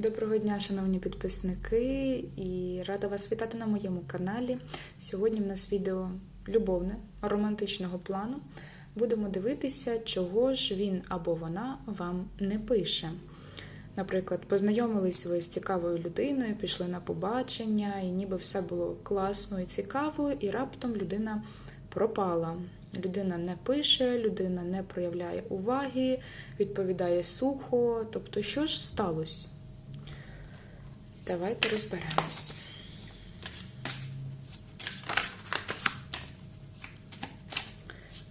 Доброго дня, шановні підписники, і рада вас вітати на моєму каналі. Сьогодні в нас відео любовне, романтичного плану. Будемо дивитися, чого ж він або вона вам не пише. Наприклад, познайомились ви з цікавою людиною, пішли на побачення, і ніби все було класно і цікаво, і раптом людина пропала. Людина не пише, людина не проявляє уваги, відповідає сухо. Тобто, що ж сталося? Давайте розберемось.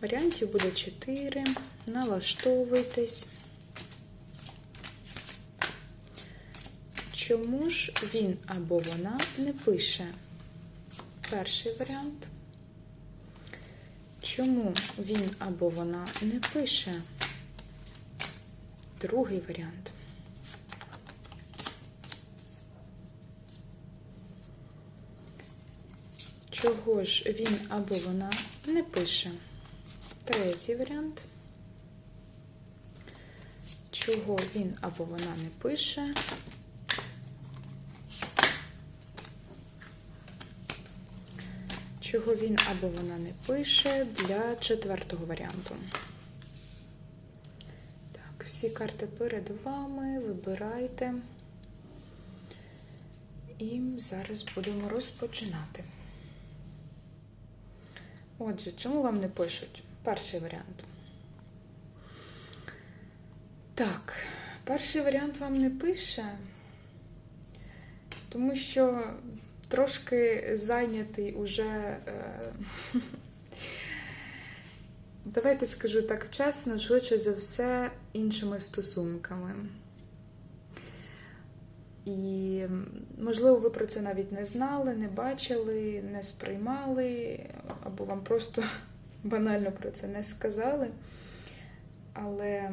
Варіантів буде 4. Налаштовуйтесь. Чому ж він або вона не пише? Перший варіант. Чому він або вона не пише? Другий варіант. Чого ж він або вона не пише? Третій варіант. Чого він або вона не пише? Чого він або вона не пише для четвертого варіанту. Так, всі карти перед вами. Вибирайте. І зараз будемо розпочинати. Отже, чому вам не пишуть? Перший варіант. Так, перший варіант вам не пише, тому що трошки зайнятий уже. Е... Давайте скажу так чесно, швидше за все, іншими стосунками. І, можливо, ви про це навіть не знали, не бачили, не сприймали, або вам просто банально про це не сказали. Але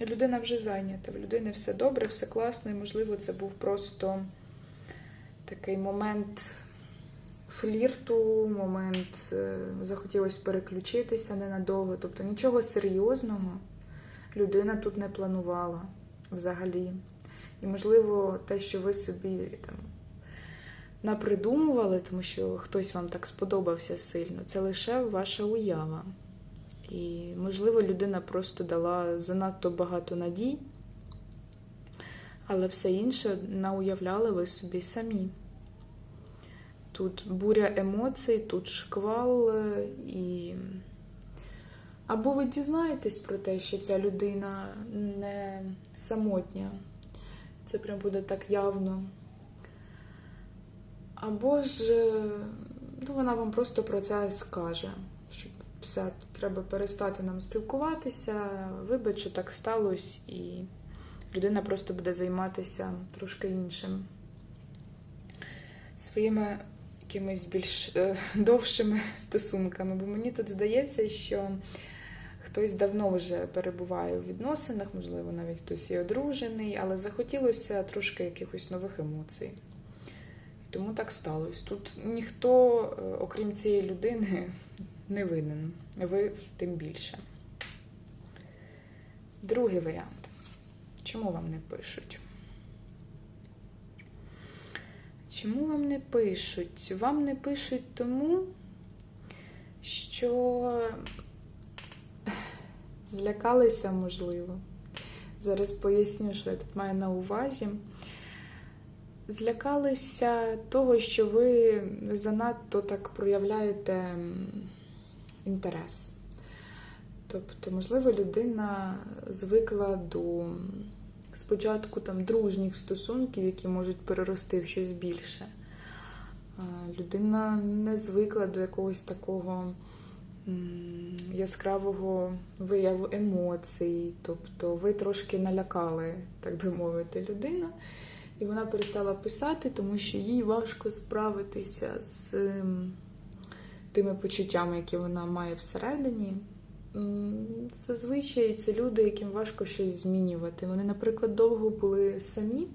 людина вже зайнята, в людини все добре, все класно, і, можливо, це був просто такий момент флірту, момент захотілося переключитися ненадовго. Тобто нічого серйозного людина тут не планувала взагалі. І, можливо, те, що ви собі там напридумували, тому що хтось вам так сподобався сильно, це лише ваша уява. І, можливо, людина просто дала занадто багато надій, але все інше науявляли ви собі самі. Тут буря емоцій, тут шквал і. Або ви дізнаєтесь про те, що ця людина не самотня. Це прям буде так явно. Або ж ну, вона вам просто про це скаже, що все, треба перестати нам спілкуватися, вибач, що так сталося, і людина просто буде займатися трошки іншим. Своїми якимись більш е, довшими стосунками. Бо мені тут здається, що хтось давно вже перебуває у відносинах, можливо, навіть хтось і одружений, але захотілося трошки якихось нових емоцій. Тому так сталося. Тут ніхто, окрім цієї людини, не винен. Ви тим більше. Другий варіант. Чому вам не пишуть? Чому вам не пишуть? Вам не пишуть тому, що злякалися, можливо. Зараз поясню, що я тут маю на увазі. Злякалися того, що ви занадто так проявляєте інтерес. Тобто, можливо, людина звикла до спочатку там дружніх стосунків, які можуть перерости в щось більше. Людина не звикла до якогось такого яскравого вияву емоцій. Тобто ви трошки налякали, так би мовити, людину. І вона перестала писати, тому що їй важко справитися з тими почуттями, які вона має всередині. Зазвичай це люди, яким важко щось змінювати. Вони, наприклад, довго були самі,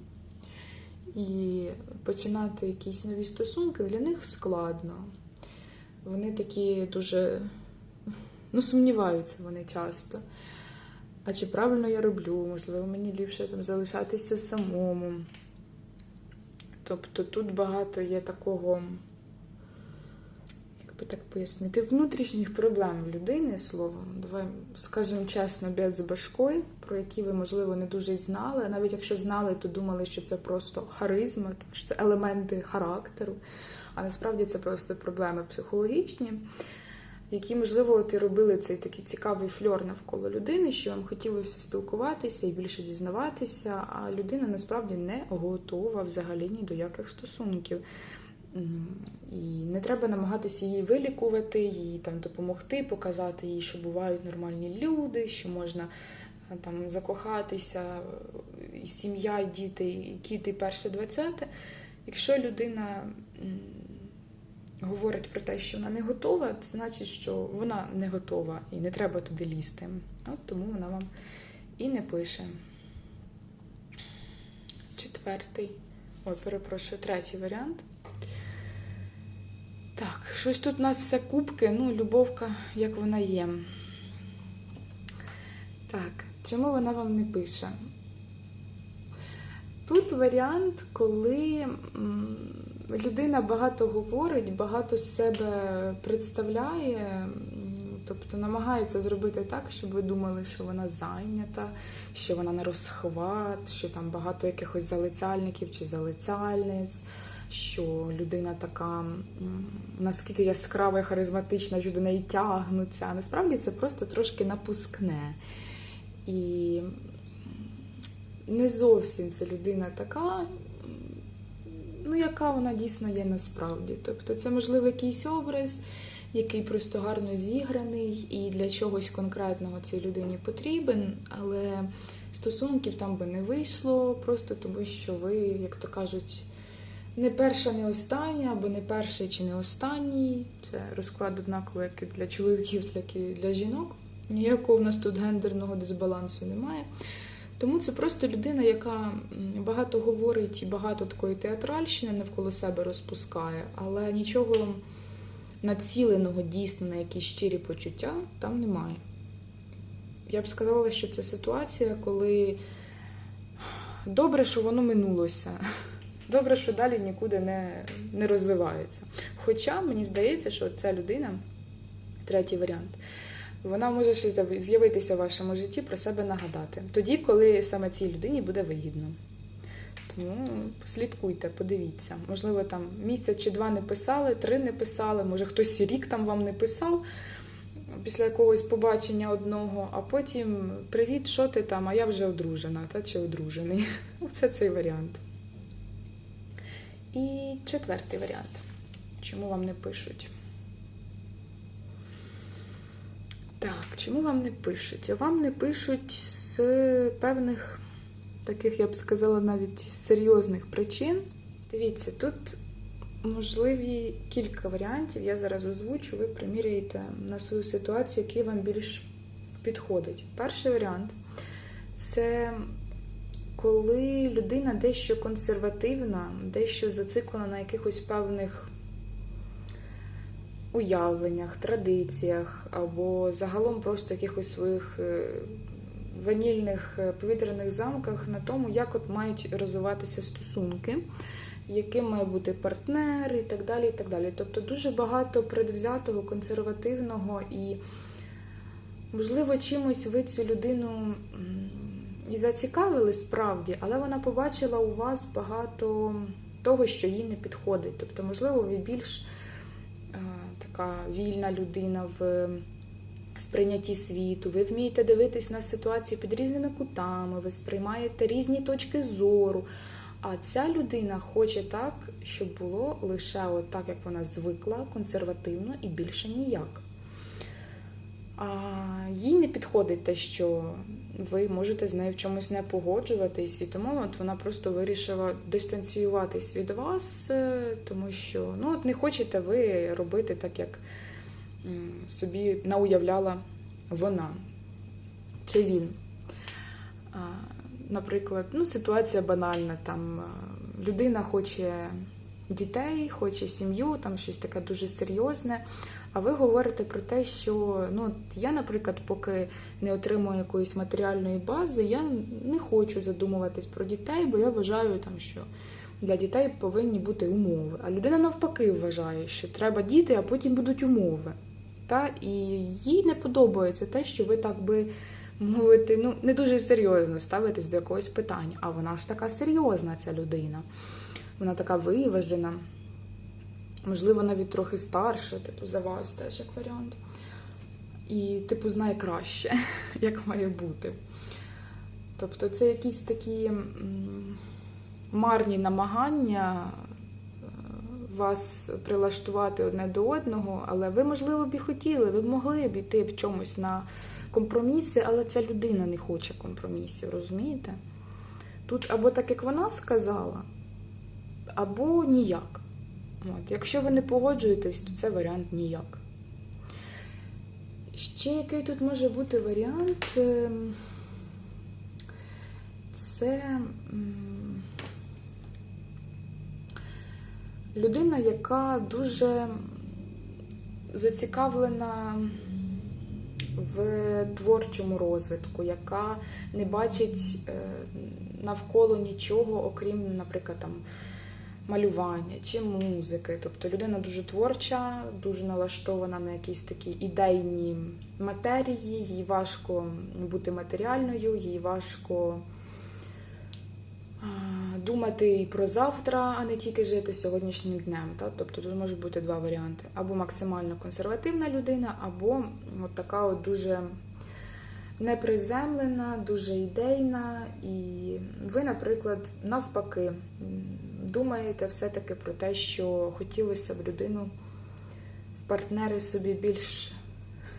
і починати якісь нові стосунки для них складно. Вони такі дуже ну, сумніваються вони часто. а чи правильно я роблю, можливо, мені ліпше там залишатися самому. Тобто тут багато є такого, би так пояснити, внутрішніх проблем людини, словом, давай скажемо чесно, без башкою, про які ви, можливо, не дуже й знали. Навіть якщо знали, то думали, що це просто харизма, що це елементи характеру. А насправді це просто проблеми психологічні, які, можливо, от робили цей такий цікавий фльор навколо людини, що вам хотілося спілкуватися і більше дізнаватися, а людина насправді не готова взагалі ні до яких стосунків. І не треба намагатися її вилікувати, їй там допомогти, показати їй, що бувають нормальні люди, що можна е, там закохатися, е, і сім'я, і діти, і кіти перше двадцяте. Якщо людина говорить про те, що вона не готова, це значить, що вона не готова і не треба туди лізти. От тому вона вам і не пише. Четвертий. Ой, перепрошую, третій варіант. Так, щось тут у нас все кубки, ну, любовка, як вона є. Так, чому вона вам не пише? Тут варіант, коли людина багато говорить, багато з себе представляє, тобто намагається зробити так, щоб ви думали, що вона зайнята, що вона на розхват, що там багато якихось залицяльників чи залицяльниць, що людина така наскільки яскрава і харизматична, що до неї тягнуться. Насправді це просто трошки напускне. І не зовсім ця людина така, ну, яка вона дійсно є насправді. Тобто це, можливо, якийсь образ, який просто гарно зіграний і для чогось конкретного цій людині потрібен, але стосунків там би не вийшло, просто тому що ви, як то кажуть, не перша, не остання, або не перший чи не останній. Це розклад однаково, як і для чоловіків, так і для жінок. Ніякого в нас тут гендерного дисбалансу немає. Тому це просто людина, яка багато говорить і багато такої театральщини навколо себе розпускає, але нічого націленого дійсно на якісь щирі почуття там немає. Я б сказала, що це ситуація, коли добре, що воно минулося. Добре, що далі нікуди не, не розвивається. Хоча мені здається, що ця людина, третій варіант, вона може ще з'явитися в вашому житті про себе нагадати. Тоді, коли саме цій людині буде вигідно. Тому слідкуйте, подивіться. Можливо, там місяць чи два не писали, три не писали, може хтось рік там вам не писав після якогось побачення одного, а потім привіт, що ти там, а я вже одружена, та чи одружений. Оце цей варіант. І четвертий варіант. Чому вам не пишуть? Так, чому вам не пишуть? Вам не пишуть з певних, таких, я б сказала, навіть серйозних причин. Дивіться, тут можливі кілька варіантів. Я зараз озвучу, ви приміряєте на свою ситуацію, який вам більш підходить. Перший варіант це коли людина дещо консервативна, дещо зациклена на якихось певних уявленнях, традиціях, або загалом просто якихось своїх е, ванільних е, повітряних замках на тому, як от мають розвиватися стосунки, яким має бути партнер і так далі. і так далі. Тобто дуже багато предвзятого, консервативного і, можливо, чимось ви цю людину і зацікавили справді, але вона побачила у вас багато того, що їй не підходить. Тобто, можливо, ви більш е, така вільна людина в сприйнятті світу, ви вмієте дивитись на ситуацію під різними кутами, ви сприймаєте різні точки зору. А ця людина хоче так, щоб було лише так, як вона звикла, консервативно і більше ніяк. А їй не підходить те, що ви можете з нею в чомусь не погоджуватись, і тому от вона просто вирішила дистанціюватись від вас, е, тому що ну, от не хочете ви робити так, як собі науявляла вона чи він. Наприклад, ну, ситуація банальна. Там людина хоче дітей, хоче сім'ю, там щось таке дуже серйозне. А ви говорите про те, що ну, я, наприклад, поки не отримую якоїсь матеріальної бази, я не хочу задумуватись про дітей, бо я вважаю, там, що для дітей повинні бути умови. А людина навпаки вважає, що треба діти, а потім будуть умови. Та? І їй не подобається те, що ви так би мовити, ну, не дуже серйозно ставитесь до якогось питання. А вона ж така серйозна, ця людина. Вона така виважена. Можливо, навіть трохи старша, типу, за вас теж як варіант. І, типу, знає краще, як має бути. Тобто, це якісь такі марні намагання вас прилаштувати одне до одного, але ви, можливо, б і хотіли, ви б могли б іти в чомусь на компроміси, але ця людина не хоче компромісів, розумієте? Тут або так, як вона сказала, або ніяк. От. Якщо ви не погоджуєтесь, то це варіант ніяк. Ще який тут може бути варіант? Ем, Це людина, яка дуже зацікавлена в творчому розвитку, яка не бачить е, навколо нічого, окрім, наприклад, там малювання чи музики. Тобто людина дуже творча, дуже налаштована на якісь такі ідейні матерії, їй важко бути матеріальною, їй важко думати і про завтра, а не тільки жити сьогоднішнім днем. Та? Тобто тут можуть бути два варіанти: або максимально консервативна людина, або от така от дуже неприземлена, дуже ідейна, і ви, наприклад, навпаки, думаєте все-таки про те, що хотілося б людину в партнери собі більш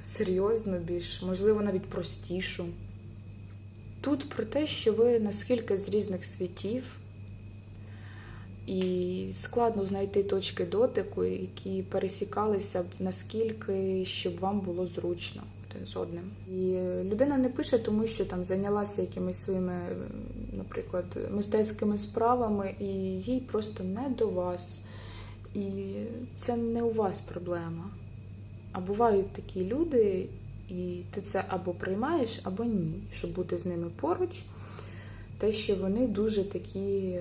серйозну, більш, можливо, навіть простішу. Тут про те, що ви наскільки з різних світів, і складно знайти точки дотику, які пересікалися б наскільки, щоб вам було зручно один з одним. І людина не пише, тому що там зайнялася якимись своїми, наприклад, мистецькими справами, і їй просто не до вас. І це не у вас проблема. А бувають такі люди, і ти це або приймаєш, або ні, щоб бути з ними поруч. Те, що вони дуже такі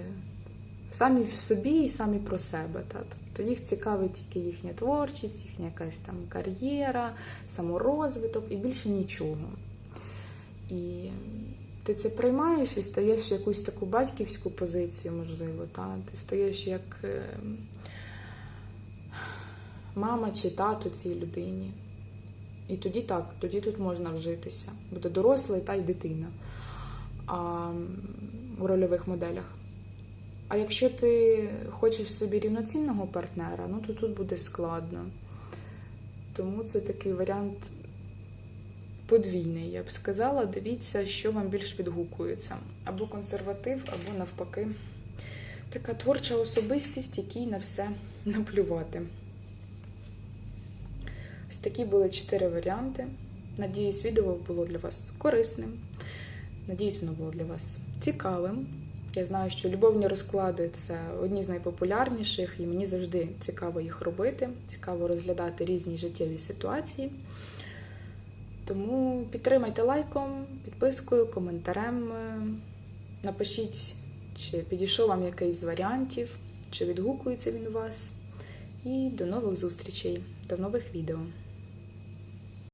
самі в собі і самі про себе. Та? Тобто їх цікавить тільки їхня творчість, їхня якась там кар'єра, саморозвиток і більше нічого. І ти це приймаєш і стаєш в якусь таку батьківську позицію, можливо. Та? Ти стаєш як е, мама чи тато цій людині. І тоді так, тоді тут можна вжитися. Буде дорослий та й дитина а, у рольових моделях. А якщо ти хочеш собі рівноцінного партнера, ну то тут буде складно. Тому це такий варіант подвійний, я б сказала. Дивіться, що вам більш відгукується. Або консерватив, або навпаки. Така творча особистість, якій на все наплювати. Ось такі були чотири варіанти. Надіюсь, відео було для вас корисним. Надіюсь, воно було для вас цікавим. Я знаю, що любовні розклади це одні з найпопулярніших, і мені завжди цікаво їх робити, цікаво розглядати різні життєві ситуації. Тому підтримайте лайком, підпискою, коментарем. Напишіть, чи підійшов вам якийсь з варіантів, чи відгукується він у вас. І до нових зустрічей, до нових відео.